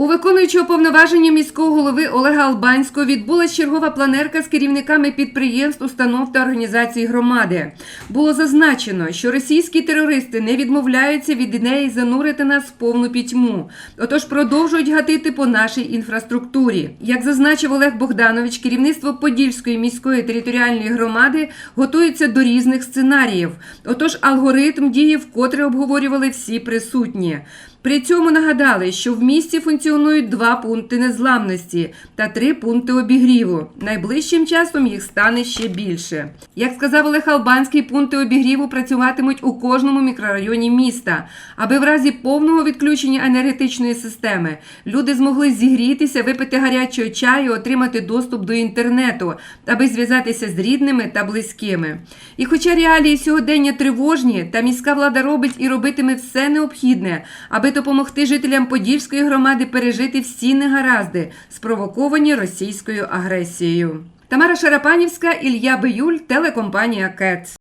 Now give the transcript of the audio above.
У виконуючого повноваження міського голови Олега Албанського відбулась чергова планерка з керівниками підприємств, установ та організацій громади. Було зазначено, що російські терористи не відмовляються від ідеї занурити нас в повну пітьму, отож продовжують гатити по нашій інфраструктурі. Як зазначив Олег Богданович, керівництво Подільської міської територіальної громади готується до різних сценаріїв. Отож, алгоритм дії вкотре обговорювали всі присутні. При цьому нагадали, що в місті функціонують два пункти незламності та три пункти обігріву. Найближчим часом їх стане ще більше. Як сказав Олег Албанський, пункти обігріву працюватимуть у кожному мікрорайоні міста, аби в разі повного відключення енергетичної системи люди змогли зігрітися, випити гарячого чаю, отримати доступ до інтернету, аби зв'язатися з рідними та близькими. І хоча реалії сьогодення тривожні, та міська влада робить і робитиме все необхідне, аби допомогти жителям Подільської громади пережити всі негаразди, спровоковані російською агресією. Тамара Шарапанівська, Ілля Биюль, телекомпанія КЕЦ.